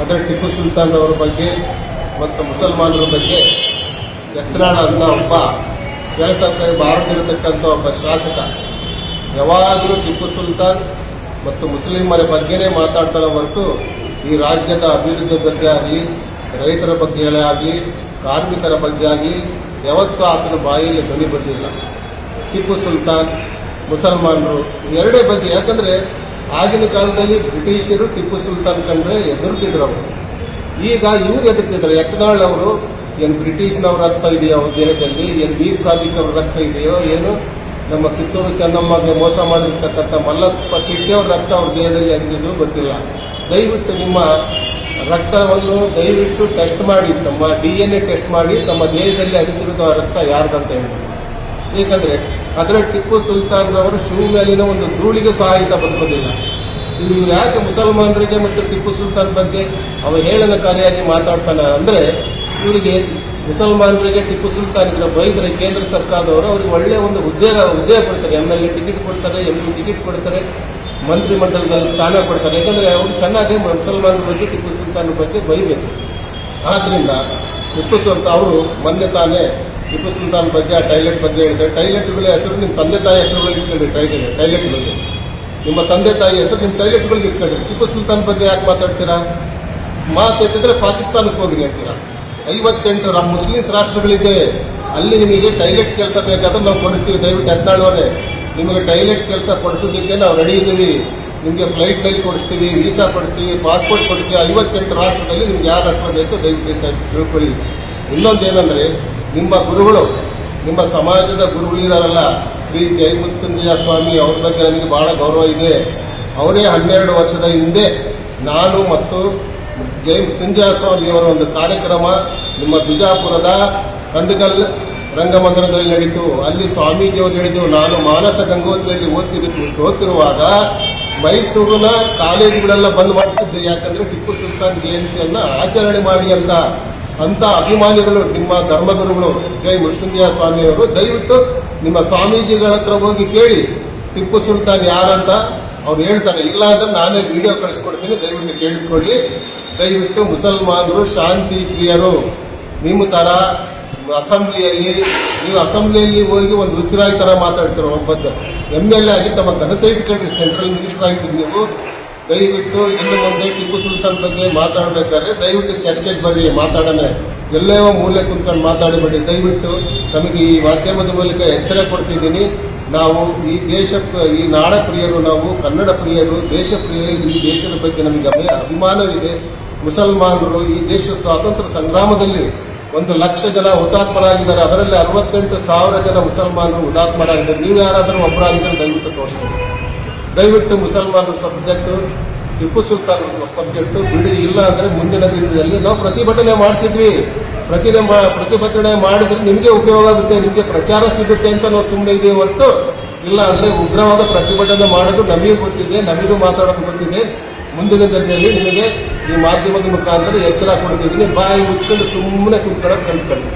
ಅಂದರೆ ಟಿಪ್ಪು ಸುಲ್ತಾನ್ ಅವರ ಬಗ್ಗೆ ಮತ್ತು ಮುಸಲ್ಮಾನರ ಬಗ್ಗೆ ಯತ್ನಾಳ ಅಂತ ಒಬ್ಬ ಕೆಲಸ ಬಾರದಿರತಕ್ಕಂಥ ಒಬ್ಬ ಶಾಸಕ ಯಾವಾಗಲೂ ಟಿಪ್ಪು ಸುಲ್ತಾನ್ ಮತ್ತು ಮುಸ್ಲಿಮರ ಬಗ್ಗೆನೇ ಮಾತಾಡ್ತಾನೆ ಹೊರತು ಈ ರಾಜ್ಯದ ಅಭಿವೃದ್ಧಿ ಬಗ್ಗೆ ಆಗಲಿ, ರೈತರ ಬಗ್ಗೆ ಆಗಲಿ, ಕಾರ್ಮಿಕರ ಬಗ್ಗೆ ಆಗಲಿ ಯಾವತ್ತೂ ಆತನ ಬಾಯಲ್ಲಿ ಧ್ವನಿ ಬಂದಿಲ್ಲ. ಟಿಪ್ಪು ಸುಲ್ತಾನ್, ಮುಸಲ್ಮಾನರು ಎರಡೇ ಬಗ್ಗೆ ಯಾಕಂದ್ರೆ ಆಗಿನ ಕಾಲದಲ್ಲಿ ಬ್ರಿಟಿಷರು ಟಿಪ್ಪು ಸುಲ್ತಾನ್ ಕಂಡ್ರೆ ಎದುರ್ತಿದ್ರು ಅವರು. ಈಗ ಇವ್ರು ಎದುರ್ತಿದ್ದಾರೆ ಯಕ್ನಾಳ್ ಅವರು, ಏನು ಬ್ರಿಟಿಷ್ನವ್ರ ರಕ್ತ ಇದೆಯೋ ಅವ್ರ ದೇಹದಲ್ಲಿ? ಏನು ವೀರ್ ಸಾದಿಕ್ ರಕ್ತ ಇದೆಯೋ ಏನು? ನಮ್ಮ ಕಿತ್ತೂರು ಚೆನ್ನಮ್ಮಗೆ ಮೋಸ ಮಾಡಿರ್ತಕ್ಕಂಥ ಮಲ್ಲಪ್ಪ ಶೆಟ್ಟಿ ರಕ್ತ ಅವ್ರ ದೇಹದಲ್ಲಿ ಹರಿದಿದ್ದು ಗೊತ್ತಿಲ್ಲ. ದಯವಿಟ್ಟು ನಿಮ್ಮ ರಕ್ತವನ್ನು ದಯವಿಟ್ಟು ಟೆಸ್ಟ್ ಮಾಡಿ. ತಮ್ಮ ಡಿ ಎನ್ ಎ ಟೆಸ್ಟ್ ಮಾಡಿ. ತಮ್ಮ ದೇಹದಲ್ಲಿ ಅಂತಿರೋದು ಆ ರಕ್ತ ಯಾರ್ದಂತ ಹೇಳಿ. ಏಕೆಂದ್ರೆ ಅದರ ಟಿಪ್ಪು ಸುಲ್ತಾನ್ ಅವರು ಶಿವ ಮೇಲಿನ ಒಂದು ಧೂಳಿಗೆ ಸಹ ಈತ ಬದುಕೋದಿಲ್ಲ ಇವ್ರು ಯಾಕೆ ಮುಸಲ್ಮಾನರಿಗೆ ಮತ್ತು ಟಿಪ್ಪು ಸುಲ್ತಾನ್ ಬಗ್ಗೆ ಅವ ಹೇಳನಕಾರಿಯಾಗಿ ಮಾತಾಡ್ತಾನೆ ಅಂದ್ರೆ ಇವರಿಗೆ ಮುಸಲ್ಮಾನರಿಗೆ ಟಿಪ್ಪು ಸುಲ್ತಾನ್ಗೆ ಬೈದರೆ ಕೇಂದ್ರ ಸರ್ಕಾರದವರು ಅವ್ರಿಗೆ ಒಳ್ಳೆ ಒಂದು ಉದ್ಯೋಗ ಉದ್ಯೋಗ ಕೊಡ್ತಾರೆ. ಎಂ ಎಲ್ ಎ ಟಿಕೆಟ್ ಕೊಡ್ತಾರೆ ಎಂ ಪಿ ಟಿಕೆಟ್ ಕೊಡ್ತಾರೆ, ಮಂತ್ರಿ ಮಂಡಲದಲ್ಲಿ ಸ್ಥಾನ ಕೊಡ್ತಾರೆ. ಯಾಕಂದ್ರೆ ಅವ್ರು ಚೆನ್ನಾಗಿ ಮುಸಲ್ಮಾನರ ಬಗ್ಗೆ, ಟಿಪ್ಪು ಸುಲ್ತಾನ್ ಬಗ್ಗೆ ಬೈಬೇಕು ಆದ್ರಿಂದ ಟಿಪ್ಪು ಸುಲ್ತಾನ್ ಅವರು ಮೊನ್ನೆ ತಾನೇ ಟಿಪ್ಪು ಸುಲ್ತಾನ್ ಬಗ್ಗೆ, ಆ ಟೈಲೆಟ್ ಬಗ್ಗೆ ಹೇಳಿದ್ರೆ ಟೈಲೆಟ್ಗಳ ಹೆಸರು ನಿಮ್ಮ ತಂದೆ ತಾಯಿ ಹೆಸರುಗಳಿಗೆ ಇಟ್ಕೊಂಡ್ರಿ ಟೈಲೆಟ್ ಟೈಲೆಟ್ಗಳಿಗೆ ನಿಮ್ಮ ತಂದೆ ತಾಯಿ ಹೆಸರು ನಿಮ್ಮ ಟೈಲೆಟ್ಗಳಿಗೆ ಇಟ್ಕೊಂಡ್ರಿ. ಟಿಪ್ಪು ಸುಲ್ತಾನ್ ಬಗ್ಗೆ ಯಾಕೆ ಮಾತಾಡ್ತೀರಾ? ಮಾತೆತ್ತಿದ್ರೆ ಪಾಕಿಸ್ತಾನಕ್ಕೆ ಹೋಗಿರಿ ಅಂತೀರಾ? ಐವತ್ತೆಂಟು ರಾ ಮುಸ್ಲಿಮ್ಸ್ ರಾಷ್ಟ್ರಗಳಿದೆ. ಅಲ್ಲಿ ನಿಮಗೆ ಟೈಲೆಟ್ ಕೆಲಸ ಬೇಕಾದ್ರೆ ನಾವು ಕೊಡಿಸ್ತೀವಿ. ದಯವಿಟ್ಟು ಹದಿನಾಳುವರೆ ನಿಮಗೆ ಟೈಲೆಟ್ ಕೆಲಸ ಕೊಡಿಸೋದಕ್ಕೆ ನಾವು ರೆಡಿ ಇದ್ದೀವಿ. ನಿಮಗೆ ಫ್ಲೈಟ್ನಲ್ಲಿ ಕೊಡಿಸ್ತೀವಿ ವೀಸಾ ಕೊಡ್ತೀವಿ ಪಾಸ್ಪೋರ್ಟ್ ಕೊಡ್ತೀವಿ. ಐವತ್ತೆಂಟು ರಾಷ್ಟ್ರದಲ್ಲಿ ನಿಮ್ಗೆ ಯಾವ ರಾಷ್ಟ್ರ ಬೇಕು ದಯವಿಟ್ಟು ತಿಳ್ಕೊಳ್ಳಿ. ಇನ್ನೊಂದೇನೆಂದ್ರೆ ನಿಮ್ಮ ಗುರುಗಳು, ನಿಮ್ಮ ಸಮಾಜದ ಗುರುಗಳಿದಾರಲ್ಲ ಶ್ರೀ ಜಯಮೃತ್ಯುಂಜಯ ಸ್ವಾಮಿ ಅವ್ರ ಬಗ್ಗೆ ನನಗೆ ಬಹಳ ಗೌರವ ಇದೆ. ಅವರೇ ಹನ್ನೆರಡು ವರ್ಷದ ಹಿಂದೆ ನಾನು ಮತ್ತು ಜೈ ಮೃತ್ಯುಂಜಯ ಸ್ವಾಮಿಯವರ ಒಂದು ಕಾರ್ಯಕ್ರಮ ನಿಮ್ಮ ಬಿಜಾಪುರದ ಕಂದಗಲ್ ರಂಗಮಂದಿರದಲ್ಲಿ ನಡೀತು. ಅಲ್ಲಿ ಸ್ವಾಮೀಜಿಯವರು ಹೇಳಿದ್ದು ನಾನು ಮಾನಸ ಗಂಗೋತ್ರಿಯಲ್ಲಿ ಓದ್ತಿರು, ಓದ್ತಿರುವಾಗ ಮೈಸೂರಿನ ಕಾಲೇಜುಗಳೆಲ್ಲ ಬಂದ್ ಮಾಡಿಸಿದ್ದೆ. ಯಾಕಂದ್ರೆ ಟಿಪ್ಪು ಸುಲ್ತಾನ್ ಜಯಂತಿಯನ್ನ ಆಚರಣೆ ಮಾಡಿ ಅಂತ. ಅಂತ ಅಭಿಮಾನಿಗಳು, ನಿಮ್ಮ ಧರ್ಮಗುರುಗಳು ಜೈ ಮೃತ್ಯುಂಜಯ ಸ್ವಾಮಿಯವರು ದಯವಿಟ್ಟು ನಿಮ್ಮ ಸ್ವಾಮೀಜಿಗಳ ಹತ್ರ ಹೋಗಿ ಕೇಳಿ, ಟಿಪ್ಪು ಸುಲ್ತಾನ್ ಯಾರಂತ ಅವ್ರು ಹೇಳ್ತಾರೆ. ಇಲ್ಲ ಅಂದ್ರೆ ನಾನೇ ವಿಡಿಯೋ ಕಳಿಸ್ಕೊಡ್ತೀನಿ, ದಯವಿಟ್ಟು ಕೇಳಿಸ್ಕೊಳ್ಳಿ. ದಯವಿಟ್ಟು ಮುಸಲ್ಮಾನರು ಶಾಂತಿ ಪ್ರಿಯರು ನಿಮ್ಮ ತರ ಅಸೆಂಬ್ಲಿಯಲ್ಲಿ, ನೀವು ಅಸೆಂಬ್ಲಿಯಲ್ಲಿ ಹೋಗಿ ಒಂದು ರುಚಿರಾಗಿ ತರ ಮಾತಾಡ್ತಾರೆ ಒಬ್ಬದ್ದು. ಎಂ ಎಲ್ ಎ ಆಗಿ ತಮ್ಮ ಘನತೆ ಇಟ್ಕೊಂಡ್ರಿ ಸೆಂಟ್ರಲ್ ಮಿನಿಸ್ಟರ್ ಆಗಿದ್ದೀರಿ ನೀವು. ದಯವಿಟ್ಟು ಇನ್ನು ಮುಂದೆ ಟಿಪ್ಪು ಸುಲ್ತಾನ್ ಬಗ್ಗೆ ಮಾತಾಡ್ಬೇಕಾದ್ರೆ ದಯವಿಟ್ಟು ಚರ್ಚೆಗೆ ಬರ್ರಿ, ಮಾತಾಡೋಣ. ಎಲ್ಲೇ ಮೂಲೆ ಕುತ್ಕೊಂಡು ಮಾತಾಡಬೇಡಿ. ದಯವಿಟ್ಟು ನಮಗೆ ಈ ಮಾಧ್ಯಮದ ಮೂಲಕ ಎಚ್ಚರ ಕೊಡ್ತಿದ್ದೀನಿ. ನಾವು ಈ ದೇಶ, ಈ ನಾಡ ಪ್ರಿಯರು, ನಾವು ಕನ್ನಡ ಪ್ರಿಯರು, ದೇಶ ಪ್ರಿಯರು ಈ ದೇಶದ ಬಗ್ಗೆ ನಮಗೆ ಅಭಿ- ಅಭಿಮಾನವಿದೆ ಮುಸಲ್ಮಾನರು ಈ ದೇಶ ಸ್ವಾತಂತ್ರ್ಯ ಸಂಗ್ರಾಮದಲ್ಲಿ ಒಂದು ಲಕ್ಷ ಜನ ಹುತಾತ್ಮರಾಗಿದ್ದಾರೆ. ಅದರಲ್ಲಿ ಅರವತ್ತೆಂಟು ಸಾವಿರ ಜನ ಮುಸಲ್ಮಾನರು ಹುತಾತ್ಮರಾಗಿದ್ದಾರೆ. ನೀವು ಯಾರಾದರೂ ಒಬ್ಬರಾಗಿದ್ದರೆ ದಯವಿಟ್ಟು ತೋರಿಸ್ಬೋದು ದಯವಿಟ್ಟು ಮುಸಲ್ಮಾನರ ಸಬ್ಜೆಕ್ಟ್ ಟಿಪ್ಪು ಸುಲ್ತಾನ್ ಸಬ್ಜೆಕ್ಟ್ ಬಿಡಿ ಇಲ್ಲ ಅಂದ್ರೆ ಮುಂದಿನ ದಿನದಲ್ಲಿ ನಾವು ಪ್ರತಿಭಟನೆ ಮಾಡ್ತಿದ್ವಿ. ಪ್ರತಿನೆ ಪ್ರತಿಭಟನೆ ಮಾಡಿದ್ರೆ ನಿಮಗೆ ಉಪಯೋಗ ಆಗುತ್ತೆ, ನಿಮಗೆ ಪ್ರಚಾರ ಸಿಗುತ್ತೆ ಅಂತ ನಾವು ಸುಮ್ಮನೆ ಇದೆ ಹೊರತು. ಇಲ್ಲ ಅಂದ್ರೆ ಉಗ್ರವಾದ ಪ್ರತಿಭಟನೆ ಮಾಡೋದು ನಮಗೆ ಗೊತ್ತಿದೆ, ನಮಗೂ ಮಾತಾಡೋದು ಗೊತ್ತಿದೆ. ಮುಂದಿನ ದಿನದಲ್ಲಿ ನಿಮಗೆ ಈ ಮಾಧ್ಯಮದ ಮುಖಾಂತರ ಎಚ್ಚರ ಕೊಡ್ತಿದ್ದೀನಿ. ಬಾಯಿ ಮುಚ್ಕೊಂಡು ಸುಮ್ಮನೆ ಕುತ್ಕೊಳ್ಳೋದು ಕಲ್ತ್ಕೊಳ್ಳಿ